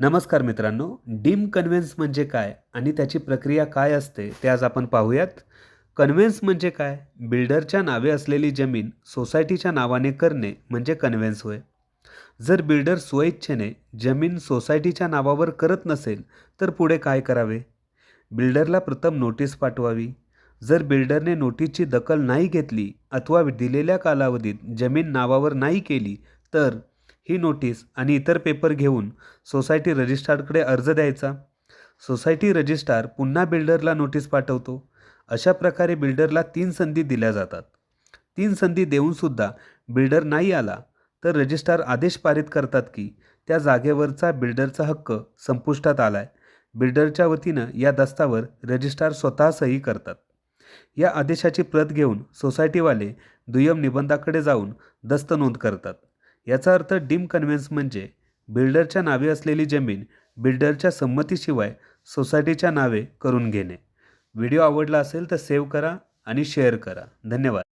नमस्कार मित्रांनो dim conveyance म्हणजे काय आणि त्याची प्रक्रिया काय असते ते आज आपण पाहूयात. कन्व्हेन्स म्हणजे काय? बिल्डरच्या नावे असलेली जमीन सोसायटीच्या नावाने करणे म्हणजे कन्व्हेन्स होय. जर बिल्डर स्वइच्छेने जमीन सोसायटीच्या नावावर करत नसेल तर पुढे काय करावे? बिल्डरला प्रथम नोटीस पाठवावी. जर बिल्डरने नोटीसची दखल नाही घेतली अथवा दिलेल्या कालावधीत जमीन नावावर नाही केली तर ही नोटीस आणि इतर पेपर घेऊन सोसायटी रजिस्ट्रारकडे अर्ज द्यायचा. सोसायटी रजिस्ट्रार पुन्हा बिल्डरला नोटीस पाठवतो. अशा प्रकारे बिल्डरला तीन संधी दिल्या जातात. तीन संधी देऊनसुद्धा बिल्डर नाही आला तर रजिस्ट्रार आदेश पारित करतात की त्या जागेवरचा बिल्डरचा हक्क संपुष्टात आला आहे बिल्डरच्या वतीनं या दस्तावर रजिस्ट्रार स्वतः सही करतात. या आदेशाची प्रत घेऊन सोसायटीवाले दुय्यम निबंधाकडे जाऊन दस्त नोंद करतात. याचा अर्थ डीम कन्व्हेन्स म्हणजे बिल्डरच्या नावे असलेली जमीन बिल्डरच्या संमतीशिवाय सोसायटीच्या नावे करून घेणे. व्हिडिओ आवडला असेल तर सेव्ह करा आणि शेअर करा. धन्यवाद.